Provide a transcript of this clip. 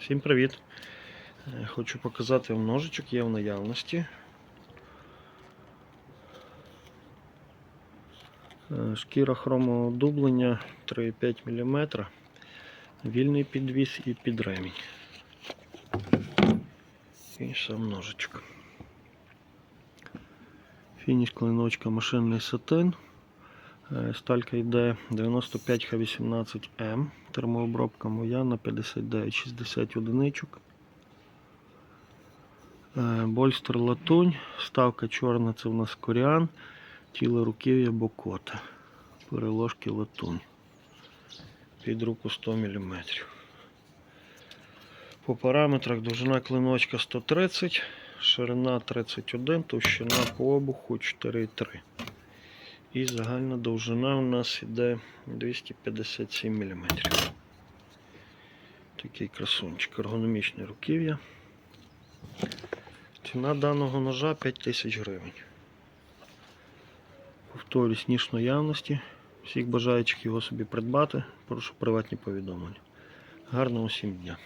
Всім привіт! Е, Хочу показати вам ножичок, є в наявності. Е, Шкіра хромового дублення 3,5 мм. Вільний підвіс і під ремінь. І сам ножичок. Фініш клиночка машинний сатин. Е, Сталька йде 95Х18М. Термообробка моя на 59-60 одиничок. Е, Больстер латунь. Ставка чорна це в нас коріан. Тіло руків'я бокота. Переложки латунь. Під руку 100 мм. По параметрах довжина клиночка 130, ширина 31, товщина по обуху 4,3. І загальна довжина у нас іде 257 мм. Такий красунчик, ергономічне руків'я. Ціна даного ножа 5000 гривень. Повторюсь, ніж наявності. Всіх бажаючих його собі придбати. Прошу приватні повідомлення. Гарного всім дня!